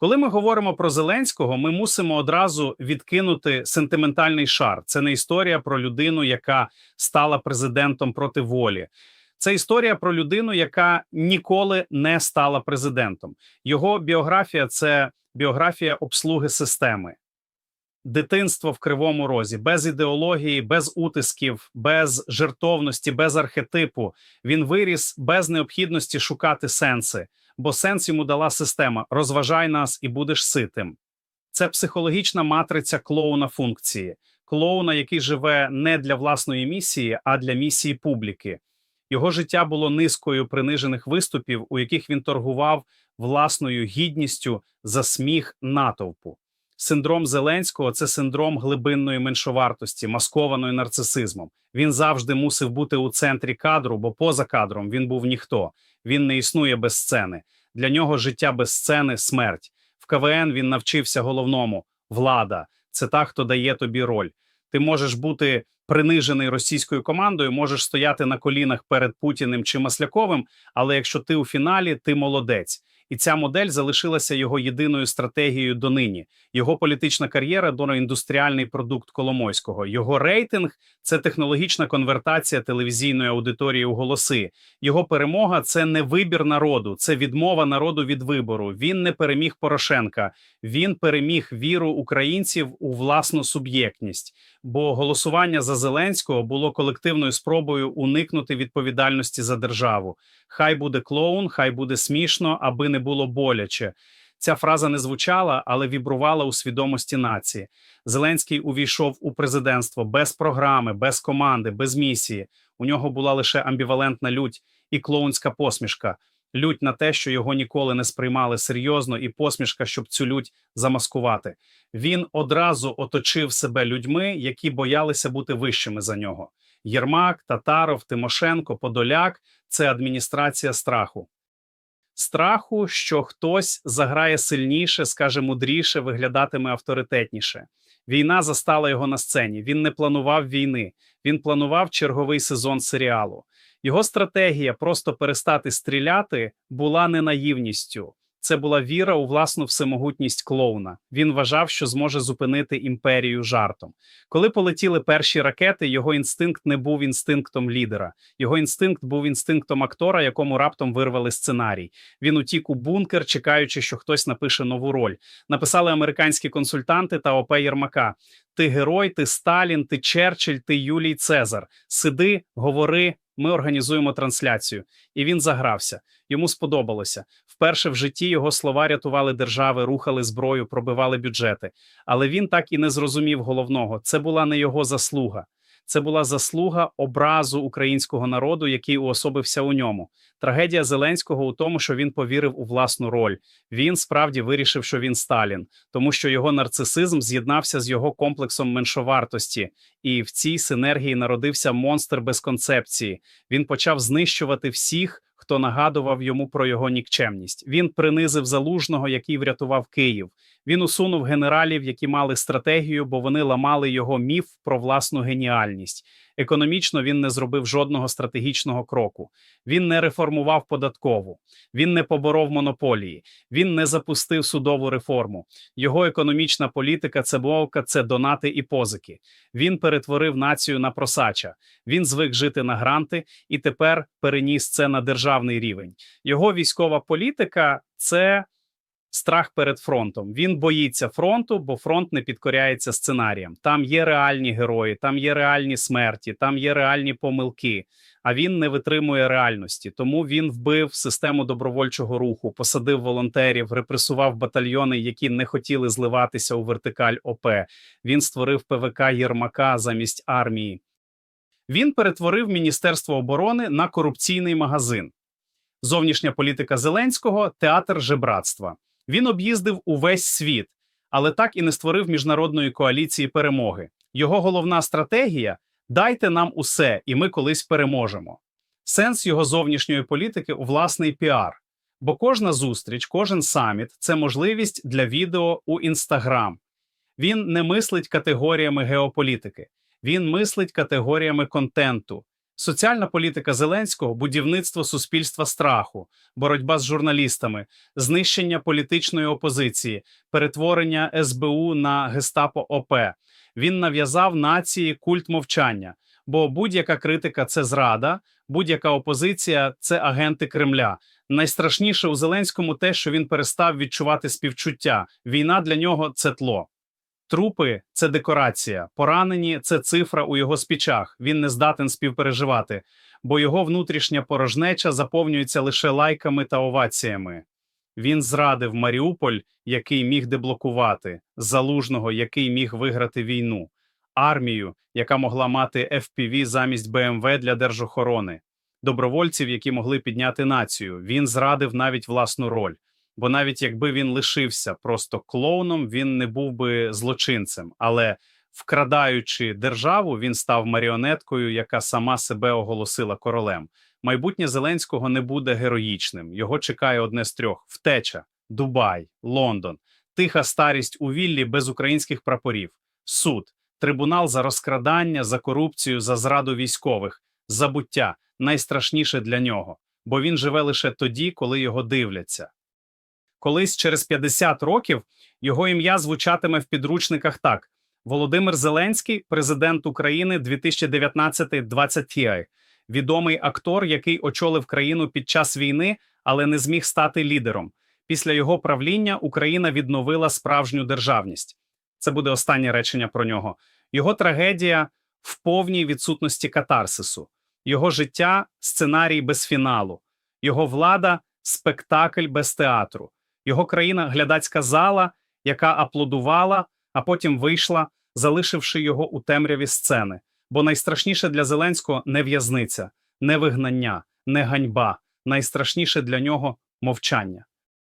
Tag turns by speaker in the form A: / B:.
A: Коли ми говоримо про Зеленського, ми мусимо одразу відкинути сентиментальний шар. Це не історія про людину, яка стала президентом проти волі. Це історія про людину, яка ніколи не стала президентом. Його біографія це біографія обслуги системи. Дитинство в кривому розі, без ідеології, без утисків, без жертовності, без архетипу. Він виріс без необхідності шукати сенси, бо сенс йому дала система: розважай нас і будеш ситим. Це психологічна матриця клоуна функції, клоуна, який живе не для власної місії, а для місії публіки. Його життя було низкою принижених виступів, у яких він торгував власною гідністю за сміх натовпу. Синдром Зеленського це синдром глибинної меншовартості, маскованої нарцисизмом. Він завжди мусив бути у центрі кадру, бо поза кадром він був ніхто. Він не існує без сцени. Для нього життя без сцени смерть. В КВН він навчився головному влада. Це та, хто дає тобі роль. Ти можеш бути принижений російською командою, можеш стояти на колінах перед Путіним чи Масляковим, але якщо ти у фіналі, ти молодець. І ця модель залишилася його єдиною стратегією донині. Його політична кар'єра індустріальний продукт Коломойського. Його рейтинг це технологічна конвертація телевізійної аудиторії у голоси. Його перемога це не вибір народу, це відмова народу від вибору. Він не переміг Порошенка, він переміг віру українців у власну суб'єктність. Бо голосування за Зеленського було колективною спробою уникнути відповідальності за державу. Хай буде клоун, хай буде смішно, аби не було боляче. Ця фраза не звучала, але вібрувала у свідомості нації. Зеленський увійшов у президентство без програми, без команди, без місії. У нього була лише амбівалентна лють і клоунська посмішка. Лють на те, що його ніколи не сприймали серйозно, і посмішка, щоб цю лють замаскувати. Він одразу оточив себе людьми, які боялися бути вищими за нього. Єрмак, Татаров, Тимошенко, Подоляк це адміністрація страху. Страху, що хтось заграє сильніше, скаже мудріше, виглядатиме авторитетніше. Війна застала його на сцені. Він не планував війни, він планував черговий сезон серіалу. Його стратегія просто перестати стріляти була не наївністю. Це була віра у власну всемогутність клоуна. Він вважав, що зможе зупинити імперію жартом. Коли полетіли перші ракети, його інстинкт не був інстинктом лідера. Його інстинкт був інстинктом актора, якому раптом вирвали сценарій. Він утік у бункер, чекаючи, що хтось напише нову роль. Написали американські консультанти та ОП Єрмака. Ти герой, ти Сталін, ти Черчилль, ти Юлій Цезар. Сиди, говори. Ми організуємо трансляцію, і він загрався. Йому сподобалося. Вперше в житті його слова рятували держави, рухали зброю, пробивали бюджети. Але він так і не зрозумів головного: це була не його заслуга. Це була заслуга образу українського народу, який уособився у ньому. Трагедія Зеленського у тому, що він повірив у власну роль. Він справді вирішив, що він Сталін, тому що його нарцисизм з'єднався з його комплексом меншовартості, і в цій синергії народився монстр без концепції. Він почав знищувати всіх хто нагадував йому про його нікчемність. Він принизив залужного, який врятував Київ. Він усунув генералів, які мали стратегію, бо вони ламали його міф про власну геніальність. Економічно він не зробив жодного стратегічного кроку. Він не реформував податкову, він не поборов монополії, він не запустив судову реформу. Його економічна політика це мовка, це донати і позики. Він перетворив націю на просача. Він звик жити на гранти і тепер переніс це на державний рівень. Його військова політика це. Страх перед фронтом. Він боїться фронту, бо фронт не підкоряється сценаріям. Там є реальні герої, там є реальні смерті, там є реальні помилки. А він не витримує реальності. Тому він вбив систему добровольчого руху, посадив волонтерів, репресував батальйони, які не хотіли зливатися у вертикаль ОП. Він створив ПВК Єрмака замість армії. Він перетворив Міністерство оборони на корупційний магазин. Зовнішня політика Зеленського театр жебратства. Він об'їздив увесь світ, але так і не створив міжнародної коаліції перемоги. Його головна стратегія дайте нам усе, і ми колись переможемо. Сенс його зовнішньої політики у власний піар. Бо кожна зустріч, кожен саміт це можливість для відео у Інстаграм. Він не мислить категоріями геополітики, він мислить категоріями контенту. Соціальна політика Зеленського будівництво суспільства страху, боротьба з журналістами, знищення політичної опозиції, перетворення СБУ на гестапо ОП. Він нав'язав нації культ мовчання, бо будь-яка критика це зрада, будь-яка опозиція це агенти Кремля. Найстрашніше у Зеленському те, що він перестав відчувати співчуття. Війна для нього це тло. Трупи це декорація, поранені це цифра у його спічах. Він не здатен співпереживати, бо його внутрішня порожнеча заповнюється лише лайками та оваціями. Він зрадив Маріуполь, який міг деблокувати, залужного, який міг виграти війну, армію, яка могла мати FPV замість БМВ для держохорони, добровольців, які могли підняти націю. Він зрадив навіть власну роль. Бо навіть якби він лишився просто клоуном, він не був би злочинцем. Але вкрадаючи державу, він став маріонеткою, яка сама себе оголосила королем. Майбутнє Зеленського не буде героїчним. Його чекає одне з трьох: втеча, Дубай, Лондон, тиха старість у віллі без українських прапорів, суд, трибунал за розкрадання, за корупцію, за зраду військових, забуття найстрашніше для нього, бо він живе лише тоді, коли його дивляться. Колись через 50 років його ім'я звучатиме в підручниках так: Володимир Зеленський, президент України 2019-20 відомий актор, який очолив країну під час війни, але не зміг стати лідером. Після його правління Україна відновила справжню державність. Це буде останнє речення про нього. Його трагедія в повній відсутності катарсису, його життя сценарій без фіналу, його влада спектакль без театру, його країна глядацька зала, яка аплодувала, а потім вийшла, залишивши його у темряві сцени. Бо найстрашніше для Зеленського не в'язниця, не вигнання, не ганьба. Найстрашніше для нього мовчання.